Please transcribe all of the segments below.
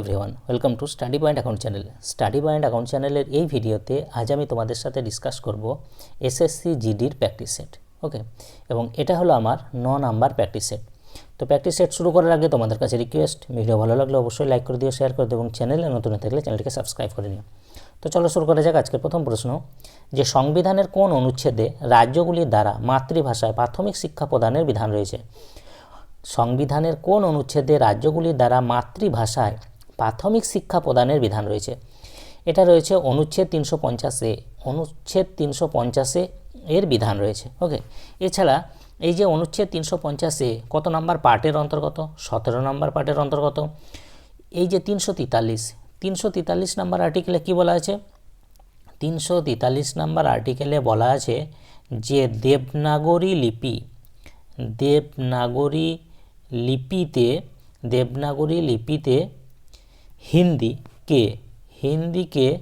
Everyone welcome to study point account channel study point account চ্যানেলের এই ভিডিওতে আজ আমি তোমাদের সাথে ডিসকাস করব এসএসসি জিডির প্র্যাকটিস সেট ওকে এবং এটা হলো আমার ন নাম্বার প্র্যাকটিস সেট তো প্র্যাকটিস সেট শুরু করার আগে তোমাদের কাছে রিকোয়েস্ট ভিডিও ভালো লাগলে অবশ্যই লাইক করে দিও শেয়ার করে দিও, এবং চ্যানেলে নতুন থাকলে চ্যানেলটিকে সাবস্ক্রাইব করে নিও। তো চলো শুরু করা যাক আজকের প্রথম প্রশ্ন। যে সংবিধানের কোন অনুচ্ছেদে রাজ্যগুলির দ্বারা মাতৃভাষায় প্রাথমিক শিক্ষা প্রদানের বিধান রয়েছে? সংবিধানের কোন অনুচ্ছেদে রাজ্যগুলির দ্বারা মাতৃভাষায় প্রাথমিক শিক্ষা প্রদানের বিধান রয়েছে। এটা রয়েছে অনুচ্ছেদ তিনশো পঞ্চাশে অনুচ্ছেদ তিনশো পঞ্চাশে এর বিধান রয়েছে। ওকে? এছাড়া এই যে অনুচ্ছেদ তিনশো পঞ্চাশে কত নাম্বার পার্টের অন্তর্গত? সতেরো নাম্বার পার্টের অন্তর্গত। এই যে তিনশো তেতাল্লিশ তিনশো তেতাল্লিশ নাম্বার আর্টিকেলে কী বলা আছে? তিনশো তেতাল্লিশ নাম্বার আর্টিকেলে বলা আছে যে দেবনাগরী লিপি, দেবনাগরী লিপিতে দেবনাগরী লিপিতে হিন্দিকে হিন্দিকে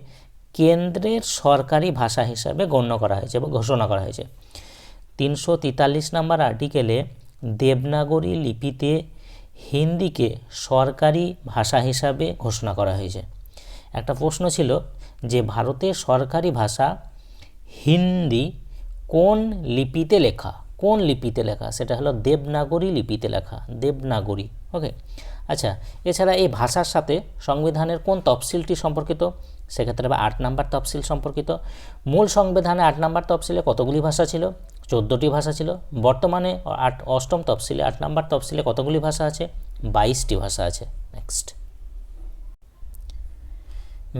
কেন্দ্রের সরকারি ভাষা হিসাবে গণ্য করা হয়েছে বা ঘোষণা করা হয়েছে। তিনশো তেতাল্লিশ নম্বর আর্টিকেলে দেবনাগরী লিপিতে হিন্দিকে সরকারি ভাষা হিসাবে ঘোষণা করা হয়েছে। একটা প্রশ্ন ছিল যে ভারতের সরকারি ভাষা হিন্দি কোন লিপিতে লেখা? কোন লিপিতে লেখা? সেটা হলো দেবনাগরী লিপিতে লেখা, দেবনাগরী ওকে আচ্ছা এছাড়া এই ভাষার সাথে সংবিধানের কোন তফসিলটি সম্পর্কিত? সেক্ষেত্রে বা আট নাম্বার তফসিল সম্পর্কিত। মূল সংবিধানে আট নাম্বার তফসিলে কতগুলি ভাষা ছিল? চোদ্দোটি ভাষা ছিল। বর্তমানে আট, অষ্টম তফসিলে আট নাম্বার তফসিলে কতগুলি ভাষা আছে? বাইশটি ভাষা আছে। নেক্সট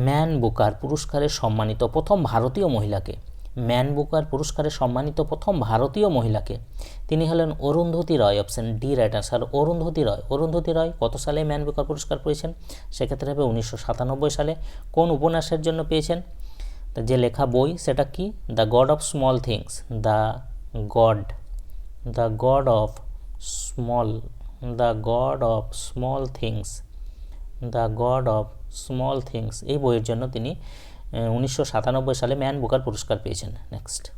ম্যান বুকার পুরস্কারে সম্মানিত প্রথম ভারতীয় মহিলাকে ম্যান বুকার পুরস্কারে সম্মানিত প্রথম ভারতীয় মহিলাকে। তিনি হলেন Arundhati Roy option D right answer Arundhati Roy. Arundhati Roy কত সালে ম্যান বুকার পুরস্কার পেয়েছেন? সেক্ষেত্রে হবে উনিশশো সাতানব্বই সালে। কোন উপন্যাসের জন্য পেয়েছেন? তা যে লেখা বই, সেটা কি? The God of Small Things The God The God of Small The God of Small Things The God of Small Things এই বইয়ের জন্য তিনি উনিশশো সাতানব্বই সালে ম্যান বুকার পুরস্কার পেয়েছেন। নেক্সট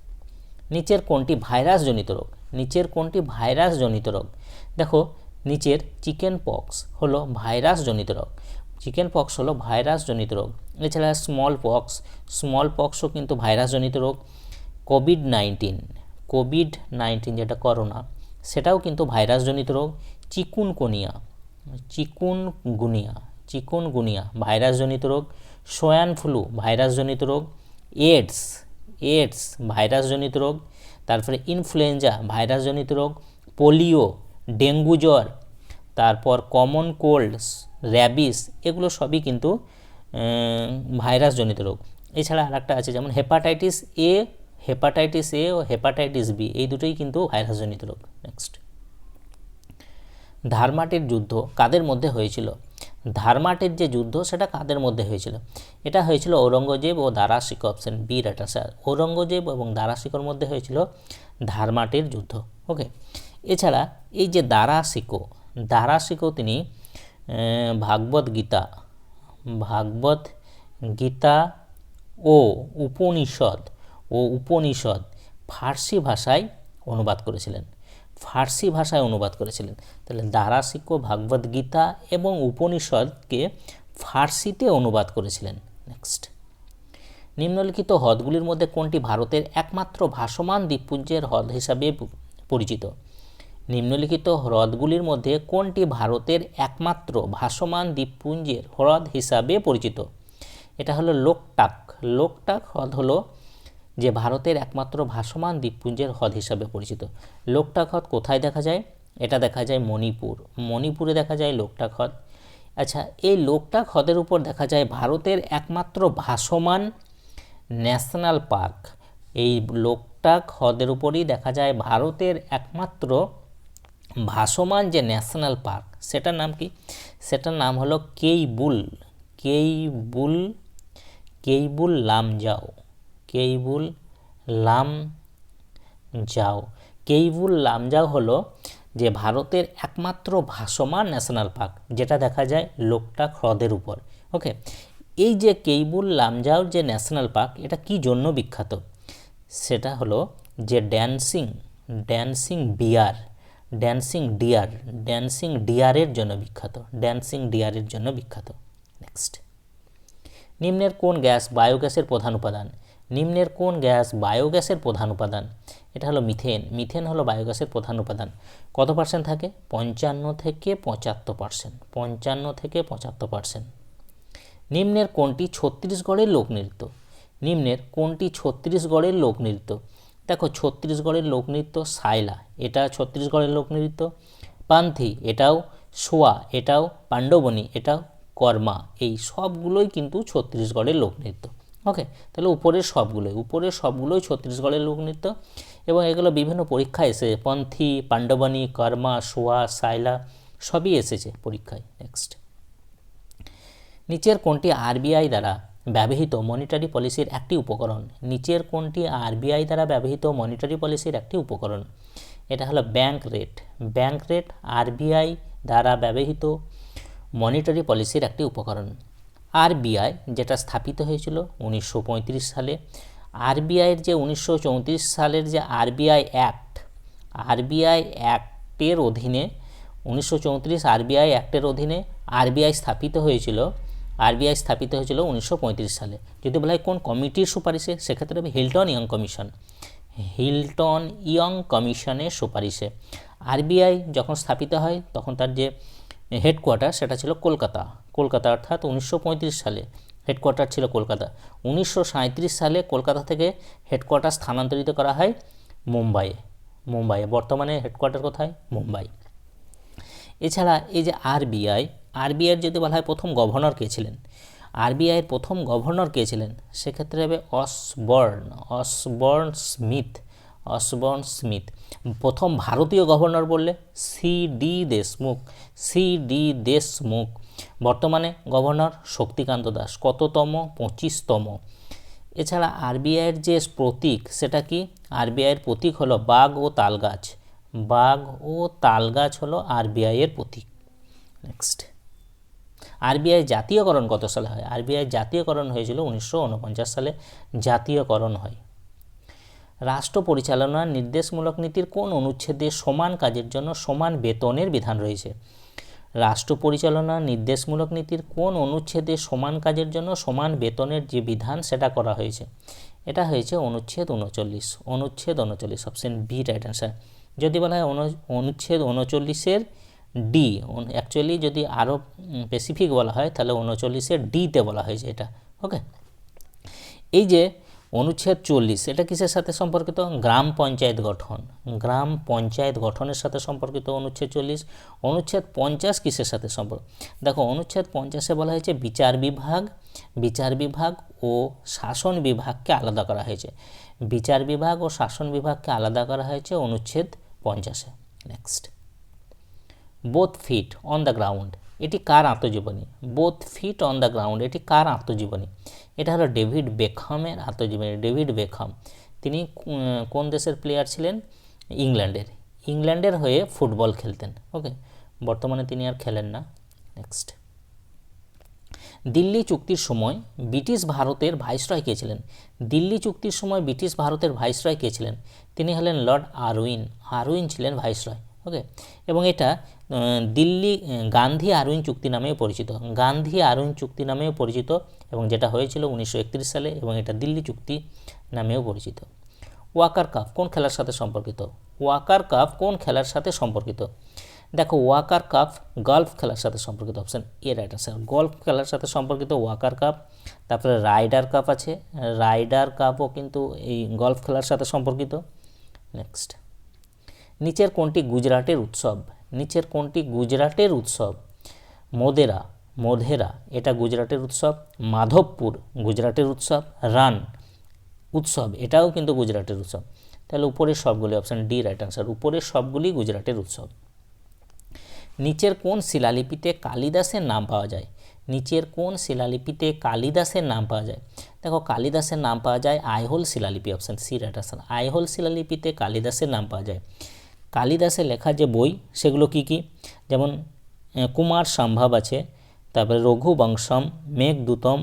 নিচের কোনটি ভাইরাসজনিত রোগ? নিচের কোনটি ভাইরাসজনিত রোগ? দেখো, নিচের চিকেন পক্স হলো ভাইরাসজনিত রোগ। চিকেন পক্স হলো ভাইরাসজনিত রোগ। এছাড়া স্মল পক্স স্মল পক্সও কিন্তু ভাইরাসজনিত রোগ। কোভিড নাইন্টিন কোভিড নাইন্টিন যেটা করোনা, সেটাও কিন্তু ভাইরাসজনিত রোগ। চিকুনকোনিয়া, চিকুনগুনিয়া চিকুনগুনিয়া, ভাইরাসজনিত রোগ। সোয়ান ফ্লু ভাইরাসজনিত রোগ এডস এডস ভাইরাসজনিত রোগ, তারপরে ইনফ্লুয়েঞ্জা ভাইরাসজনিত রোগ পোলিও ডেঙ্গু জ্বর, তারপর কমন কোল্ড র্যাবিস এগুলো সবই কিন্তু ভাইরাসজনিত রোগ। এছাড়া আর আছে যেমন হেপাটাইটিস এ হেপাটাইটিস এ ও হেপাটাইটিস বি এই দুটোই কিন্তু ভাইরাসজনিত রোগ। নেক্সট ধারমাটের যুদ্ধ কাদের মধ্যে হয়েছিল? ধারমাটের যে যুদ্ধ, সেটা কাদের মধ্যে হয়েছিল? এটা হয়েছিল ঔরঙ্গজেব ও দারাশিক অপশন বি রাটা স্যার ঔরঙ্গজেব এবং দারাশিকর মধ্যে হয়েছিল ধারমাটের যুদ্ধ ওকে এছাড়া এই যে দারাশিকো দারাশিকো তিনি ভাগবত গীতা ভাগবত গীতা ও উপনিষদ ও উপনিষদ ফার্সি ভাষায় অনুবাদ করেছিলেন। ফার্সি ভাষায় অনুবাদ করেছিলেন। তাহলে দারাশিক্য ভাগবত গীতা এবং উপনিষদকে ফার্সিতে অনুবাদ করেছিলেন। নেক্সট নিম্নলিখিত হ্রদগুলির মধ্যে কোনটি ভারতের একমাত্র ভাসমান দ্বীপপুঞ্জের হ্রদ হিসাবে পরিচিত? নিম্নলিখিত হ্রদগুলির মধ্যে কোনটি ভারতের একমাত্র ভাসমান দ্বীপপুঞ্জের হ্রদ হিসাবে পরিচিত? এটা হলো লোকটাক। লোকটাক হ্রদ হলো যে ভারতের একমাত্র ভাসমান দ্বীপপুঞ্জের হ্রদ হিসাবে পরিচিত। লোকটাক হ্রদ কোথায় দেখা যায়? এটা দেখা যায় মণিপুর। মণিপুরে দেখা যায় লোকটাক হ্রদ আচ্ছা এই লোকটাক হ্রদের উপর দেখা যায় ভারতের একমাত্র ভাসমান ন্যাশনাল পার্ক। এই লোকটাক হ্রদের উপরই দেখা যায় ভারতের একমাত্র ভাসমান যে ন্যাশনাল পার্ক, সেটার নাম কি? সেটার নাম হলো কেইবুল। কেইবুল কেইবুল লামজাও। কেইবুল লাম যাও। কেইবুল লামজাও হলো যে ভারতের একমাত্র ভাসমান ন্যাশনাল পার্ক, যেটা দেখা যায় লোকটাক হ্রদের উপর। ওকে? এই যে কেইবুল লামজাও যে ন্যাশনাল পার্ক, এটা কি জন্য বিখ্যাত? সেটা হলো যে dancing dancing bear dancing deer, dancing ডিয়ারের জন্য বিখ্যাত, ড্যান্সিং ডিয়ারের জন্য বিখ্যাত। নেক্সট। নিম্নের কোন গ্যাস বায়োগ্যাসের প্রধান উপাদান? নিম্নের কোন গ্যাস বায়োগ্যাসের প্রধান উপাদান? এটা হলো মিথেন। মিথেন হলো বায়োগ্যাসের প্রধান উপাদান। কত পার্সেন্ট থাকে? পঞ্চান্ন থেকে পঁচাত্তর পার্সেন্ট পঞ্চান্ন থেকে পঁচাত্তর পার্সেন্ট নিম্নের কোনটি ছত্তিশগড়ের লোকনৃত্য? নিম্নের কোনটি ছত্তিশগড়ের লোকনৃত্য? দেখো ছত্তিশগড়ের লোকনৃত্য সাইলা এটা ছত্তিশগড়ের লোকনৃত্য। পান্থি, এটাও সোয়া, এটাও পাণ্ডবনী, এটাও কর্মা। এই সবগুলোই কিন্তু ছত্তিশগড়ের লোকনৃত্য। ওকে তাহলে উপরের সবগুলোই উপরের সবগুলোই ছত্তিশগড়ের লোকনৃত্য এবং এগুলো বিভিন্ন পরীক্ষায় এসে পন্থী, পাণ্ডবনী, কর্মা সোয়া সাইলা সবই এসেছে পরীক্ষায় নেক্সট নিচের কোনটি আরবিআই দ্বারা ব্যবহৃত মনিটারি পলিসির একটি উপকরণ? নিচের কোনটি আরবিআই দ্বারা ব্যবহৃত মনিটারি পলিসির একটি উপকরণ? এটা হলো bank rate bank rate RBI দ্বারা ব্যবহৃত মনিটারি পলিসির একটি উপকরণ। আরবিআই যেটা স্থাপিত হয়েছিল উনিশশো পঁয়ত্রিশ সালে। আরবিআইয়ের যে উনিশশো চৌত্রিশ সালের যে আরবিআই অ্যাক্ট, আরবিআই অ্যাক্টের অধীনে, উনিশশো চৌত্রিশ আরবিআই অ্যাক্টের অধীনে আরবিআই স্থাপিত হয়েছিল। আরবিআই স্থাপিত হয়েছিল উনিশশো পঁয়ত্রিশ সালে। যদি বলা হয় কোন কমিটির সুপারিশে, সেক্ষেত্রে হবে Hilton Young Commission. Hilton Young কমিশনের সুপারিশে। আরবিআই যখন স্থাপিত হয়, তখন তার যে হেডকোয়ার্টার সেটা ছিল কলকাতা। কলকাতা অর্থাৎ উনিশশো পঁয়ত্রিশ সালে হেডকোয়ার্টার ছিল কলকাতা। উনিশশো সাঁইত্রিশ সালে কলকাতা থেকে হেডকোয়ার্টার স্থানান্তরিত করা হয় মুম্বাইয়ে। মুম্বাইয়ে। বর্তমানে হেডকোয়ার্টার কোথায়? মুম্বাই। এছাড়া এই যে আরবিআই আরবিআইয়ের যদি বলা হয় প্রথম গভর্নর কে ছিলেন? আরবিআইয়ের প্রথম গভর্নর কে ছিলেন? সেক্ষেত্রে হবে Osborne Osborne Smith. Osborne Smith. প্রথম ভারতীয় গভর্নর বললে C D Deshmukh, C D Deshmukh. বর্তমানে গভর্নর শক্তিকান্ত দাস, কততম? পঁচিশতম। এছাড়া আরবিআইয়ের যে প্রতীক, সেটা কি? আরবিআইয়ের প্রতীক হলো বাঘ ও তালগাছ। বাঘ ও তাল তালগাছ হলো আরবিআইয়ের প্রতীক। নেক্সট। আরবিআই জাতীয়করণ কত সালে হয়? আরবিআই জাতীয়করণ হয়েছিল উনিশশো উনপঞ্চাশ সালে। জাতীয়করণ হয়। রাষ্ট্র পরিচালনার নির্দেশমূলক নীতির কোন অনুচ্ছেদে সমান কাজের জন্য সমান বেতনের বিধান রয়েছে? রাষ্ট্র পরিচালনা নির্দেশমূলক নীতির কোন অনুচ্ছেদে সমান কাজের জন্য সমান বেতনের যে বিধান সেটা করা হয়েছে? এটা হয়েছে অনুচ্ছেদ উনচল্লিশ। অনুচ্ছেদ উনচল্লিশ, অপশন বি, রাইট অ্যান্সার। যদি বলা হয় অনুচ্ছেদ উনচল্লিশের ডি অ্যাকচুয়ালি যদি আরও স্পেসিফিক বলা হয়, তাহলে উনচল্লিশের ডিতে বলা হয়েছে এটা। ওকে এই যে অনুচ্ছেদ চল্লিশ, এটা কিসের সাথে সম্পর্কিত? গ্রাম পঞ্চায়েত গঠন। গ্রাম পঞ্চায়েত গঠনের সাথে সম্পর্কিত অনুচ্ছেদ চল্লিশ। অনুচ্ছেদ পঞ্চাশ কিসের সাথে সম্পর্ক? দেখো, অনুচ্ছেদ পঞ্চাশে বলা হয়েছে বিচার বিভাগ বিচার বিভাগ ও শাসন বিভাগকে আলাদা করা হয়েছে। বিচার বিভাগ ও শাসন বিভাগকে আলাদা করা হয়েছে অনুচ্ছেদ পঞ্চাশে। Next Both Feet on the Ground এটি কার আত্মজীবনী? Both Feet on the Ground এটি কার আত্মজীবনী? এটা হলো ডেভিড বেকহামের আত্মজীবনী, ডেভিড বেকহাম। তিনি কোন দেশের প্লেয়ার ছিলেন? ইংল্যান্ডের। ইংল্যান্ডের হয়ে ফুটবল খেলতেন ওকে বর্তমানে তিনি আর খেলেন না। নেক্সট দিল্লি চুক্তির সময় ব্রিটিশ ভারতের ভাইসরয় কে ছিলেন? দিল্লি চুক্তির সময় ব্রিটিশ ভারতের ভাইসরয় কে ছিলেন? তিনি হলেন লর্ড আরউইন। আরউইন ছিলেন ভাইসরয়। ওকে এবং এটা দিল্লি গান্ধী আরউইন চুক্তি নামেও পরিচিত। গান্ধী আরউইন চুক্তি নামেও পরিচিত এবং যেটা হয়েছিল উনিশশো একত্রিশ সালে এবং এটা দিল্লি চুক্তি নামেও পরিচিত। ওয়াকার কাপ কোন খেলার সাথে সম্পর্কিত? ওয়াকার কাপ কোন খেলার সাথে সম্পর্কিত? দেখো, ওয়াকার কাপ গল্ফ খেলার সাথে সম্পর্কিত। Option A right answer golf খেলার সাথে সম্পর্কিত ওয়াকার কাপ তারপরে রাইডার কাপ আছে। রাইডার কাপও কিন্তু এই গল্ফ খেলার সাথে সম্পর্কিত। নেক্সট নিচের কোনটি গুজরাটের উৎসব? নিচের কোনটি গুজরাটের উৎসব? মোদেরা, মোধেরা, এটা গুজরাটের উৎসব। মাধবপুর, গুজরাটের উৎসব। রান, উৎসব, এটাও কিন্তু গুজরাটের উৎসব। তাহলে উপরের সবগুলি অপশান ডি রাইট আনসার উপরের সবগুলি গুজরাটের উৎসব। নিচের কোন শিলালিপিতে কালিদাসের নাম পাওয়া যায়? নিচের কোন শিলালিপিতে কালিদাসের নাম পাওয়া যায়? দেখো, কালিদাসের নাম পাওয়া যায় আইহোল শিলালিপি option C right answer Aihole শিলালিপিতে কালিদাসের নাম পাওয়া যায়। কালিদাসের লেখা যে বই, সেগুলো কি কি? যেমন কুমার সম্ভব আছে, তারপরে রঘুবংশম মেঘদূতম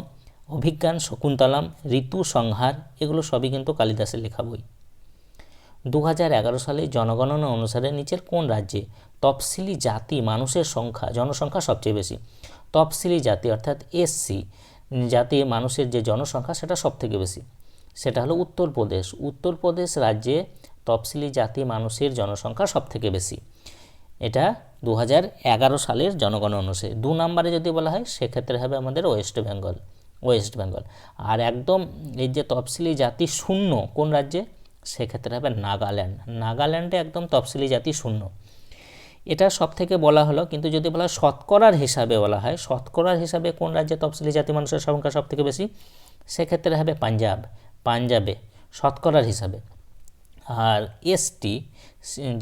অভিজ্ঞান শকুন্তলাম, ঋতু সংহার, এগুলো সবই কিন্তু কালিদাসের লেখা বই। দু হাজার এগারো সালে জনগণনা অনুসারে নিচের কোন রাজ্যে তফসিলি জাতি মানুষের সংখ্যা, জনসংখ্যা সবচেয়ে বেশি? তফসিলি জাতি অর্থাৎ এসসি জাতি মানুষের যে জনসংখ্যা, সেটা সবথেকে বেশি। সেটা হলো উত্তরপ্রদেশ। উত্তরপ্রদেশ রাজ্যে তফসিলি জাতি মানুষের জনসংখ্যা সবথেকে বেশি। এটা দু হাজার এগারো সালের জনগণনা অনুসারে। দু নম্বরে যদি বলা হয়, সেক্ষেত্রে হবে আমাদের ওয়েস্ট বেঙ্গল ওয়েস্ট বেঙ্গল। আর একদম এই যে তফসিলি জাতি শূন্য কোন রাজ্যে? সেক্ষেত্রে হবে নাগাল্যান্ড। নাগাল্যান্ডে একদম তফসিলি জাতি শূন্য। এটা সব থেকে বলা হলো, কিন্তু যদি বলা শতকরার হিসাবে বলা হয়, শতকরার হিসাবে কোন রাজ্যে তফসিলি জাতি মানুষের সংখ্যা সব থেকে বেশি? সেক্ষেত্রে হবে পাঞ্জাব, পাঞ্জাবে শতকরার হিসাবে। আর এসটি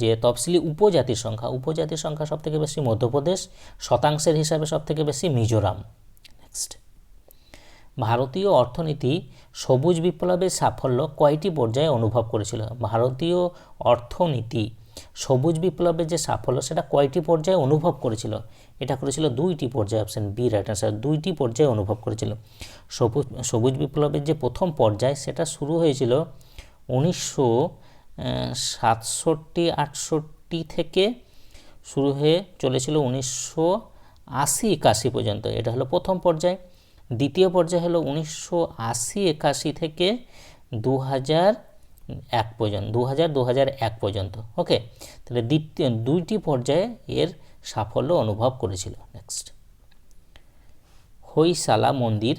যে তফসিলি উপজাতির সংখ্যা উপজাতির সংখ্যা সব থেকে বেশি মধ্যপ্রদেশ, শতাংশের হিসাবে সব থেকে বেশি মিজোরাম। নেক্সট ভারতীয় অর্থনীতি সবুজ বিপ্লবের সাফল্য কয়টি পর্যায়ে অনুভব করেছিল? ভারতীয় অর্থনীতি সবুজ বিপ্লবের যে সাফল্য, সেটা কয়টি পর্যায়ে অনুভব করেছিল? এটা করেছিল দুইটি পর্যায়ে অপশন বি রাইট আনসার দুইটি পর্যায়ে অনুভব করেছিল। সবুজ সবুজ বিপ্লবের যে প্রথম পর্যায়, সেটা শুরু হয়েছিল উনিশশো সাতষট্টি, আটষট্টি থেকে শুরু হয়ে চলেছিল উনিশশো আশি, একাশি পর্যন্ত। এটা হলো প্রথম পর্যায়। দ্বিতীয় পর্যায় হলো উনিশশো আশি, একাশি থেকে দু হাজার এক পর্যন্ত দু হাজার দু হাজার এক পর্যন্ত। ওকে তাহলে দ্বিতীয়, দুইটি পর্যায়ে এর সাফল্য অনুভব করেছিল। নেক্সট হইসালা মন্দির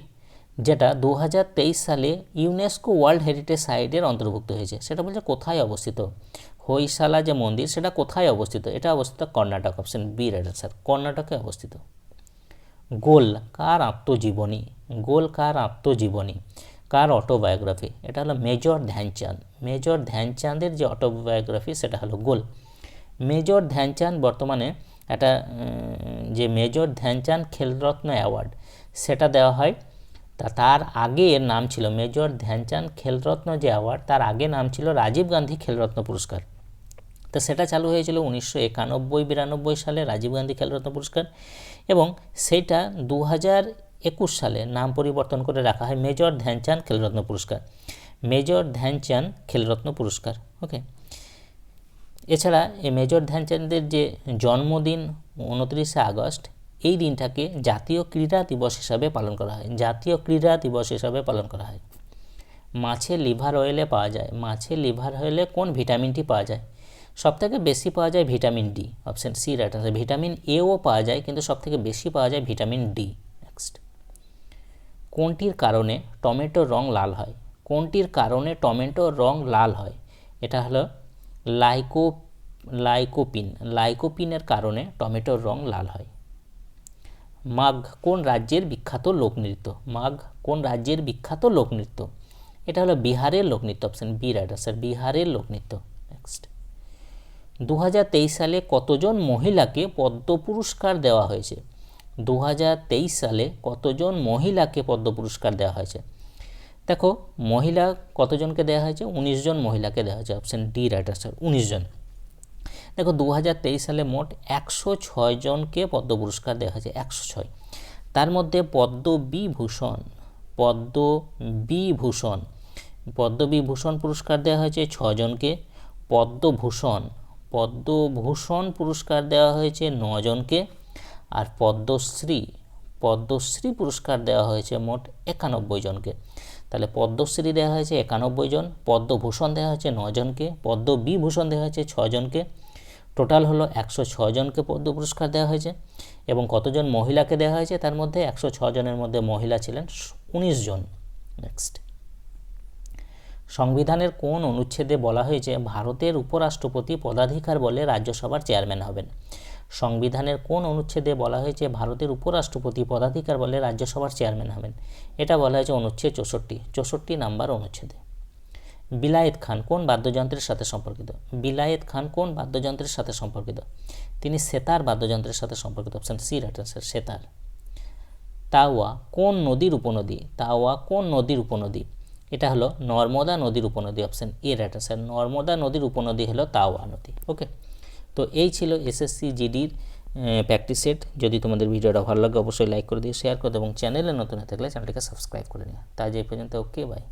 যেটা দু হাজার তেইশ সালে ইউনেস্কো ওয়ার্ল্ড হেরিটেজ সাইটের অন্তর্ভুক্ত হয়েছে। সেটা বলছে কোথায় অবস্থিত? হইসালা যে মন্দির, সেটা কোথায় অবস্থিত? এটা অবস্থিত Karnataka option B right sir কর্ণাটকে অবস্থিত। গোল, কার আত্মজীবনী? গোল, কার আত্মজীবনী? কার অটোবায়োগ্রাফি এটা হলো মেজর ধ্যানচাঁদ। মেজর ধ্যানচাঁদের যে অটোবায়োগ্রাফি সেটা হলো গোল। মেজর ধ্যানচাঁদ বর্তমানে একটা যে মেজর ধ্যানচাঁদ খেলরত্ন অ্যাওয়ার্ড, সেটা দেওয়া হয় তা তার আগে এর নাম ছিল মেজর ধ্যানচাঁদ খেলরত্ন যে অ্যাওয়ার্ড, তার আগে নাম ছিল রাজীব গান্ধী খেলরত্ন পুরস্কার। তো সেটা চালু হয়েছিল উনিশশো একানব্বই বিরানব্বই সালে রাজীব গান্ধী খেলরত্ন পুরস্কার এবং সেইটা দু হাজার একুশ সালে নাম পরিবর্তন করে রাখা হয় মেজর ধ্যানচাঁদ খেলরত্ন পুরস্কার। মেজর ধ্যানচাঁদ খেলরত্ন পুরস্কার, ওকে? এছাড়া এই মেজর ধ্যানচাঁদের যে জন্মদিন, উনত্রিশে আগস্ট এই দিনটাকে জাতীয় ক্রীড়া দিবস হিসাবে পালন করা হয়। জাতীয় ক্রীড়া দিবস হিসাবে পালন করা হয়। মাছের লিভার অয়েলে পাওয়া যায়। মাছের লিভার অয়েলে কোন ভিটামিনটি পাওয়া যায়? সবথেকে বেশি পাওয়া যায় vitamin D option C right answer vitamin এও পাওয়া যায়, কিন্তু সবথেকে বেশি পাওয়া যায় ভিটামিন ডি নেক্সট কোনটির কারণে টমেটোর রং লাল হয়? কোনটির কারণে টমেটোর রং লাল হয়? এটা হলো লাইকো, লাইকোপিন। লাইকোপিনের কারণে টমেটোর রং লাল হয়। মাঘ কোন রাজ্যের বিখ্যাত লোকনৃত্য মাঘ কোন রাজ্যের বিখ্যাত লোকনৃত্য এটা হলো বিহারের লোকনৃত্য অপশন বি রাইট স্যার বিহারের লোকনৃত্য নেক্সট দু হাজার তেইশ সালে কতজন মহিলাকে পদ্ম পুরস্কার দেওয়া হয়েছে? দু হাজার তেইশ সালে কতজন মহিলাকে পদ্ম পুরস্কার দেওয়া হয়েছে? দেখো, মহিলা কতজনকে দেওয়া হয়েছে? উনিশ জন মহিলাকে দেওয়া হয়েছে। অপশান ডি রাইট আনসার উনিশ জন। দেখো দু হাজার তেইশ সালে মোট একশো ছয় জনকে পদ্ম পুরস্কার দেওয়া হয়েছে, একশো ছয়। তার মধ্যে পদ্ম বিভূষণ পদ্ম বিভূষণ পদ্মবিভূষণ পুরস্কার দেওয়া হয়েছে ছজনকে পদ্মভূষণ পদ্মভূষণ পুরস্কার দেওয়া হয়েছে নজনকে আর পদ্মশ্রী পদ্মশ্রী পুরস্কার দেওয়া হয়েছে মোট একানব্বই জনকে। তাহলে পদ্মশ্রী দেওয়া হয়েছে একানব্বই জন পদ্মভূষণ দেওয়া হয়েছে নজনকে পদ্মবিভূষণ দেওয়া হয়েছে ছজনকে টোটাল হলো একশো জনকে পদ্ম পুরস্কার দেওয়া হয়েছে এবং কতজন মহিলাকে দেওয়া হয়েছে তার মধ্যে একশো জনের মধ্যে মহিলা ছিলেন উনিশ জন। নেক্সট সংবিধানের কোন অনুচ্ছেদে বলা হয়েছে ভারতের উপরাষ্ট্রপতি পদাধিকার বলে রাজ্যসভার চেয়ারম্যান হবেন? সংবিধানের কোন অনুচ্ছেদে বলা হয়েছে ভারতের উপরাষ্ট্রপতি পদাধিকার বলে রাজ্যসভার চেয়ারম্যান হবেন? এটা বলা হয়েছে অনুচ্ছেদ চৌষট্টি। চৌষট্টি নাম্বার অনুচ্ছেদে। বিলায়েত খান কোন বাদ্যযন্ত্রের সাথে সম্পর্কিত? বিলায়েত খান কোন বাদ্যযন্ত্রের সাথে সম্পর্কিত? তিনি সেতার বাদ্যযন্ত্রের সাথে সম্পর্কিত। Option C right answer sitar. Tawa কোন নদীর উপনদী? তাওয়া কোন নদীর উপনদী? এটা হলো নর্মদা নদীর উপনদী। Option A right answer Narmada নদীর উপনদী হলো তাওয়া নদী। ওকে? তো এই ছিল এসএসসি জিডির প্র্যাকটিস সেট যদি তোমাদের ভিডিওটা ভালো লাগে, অবশ্যই লাইক করে দিও শেয়ার করে এবং চ্যানেলে নতুন হয়ে থাকলে চ্যানেলটিকে সাবস্ক্রাইব করে নিও। তাই যে পর্যন্ত ওকে বাই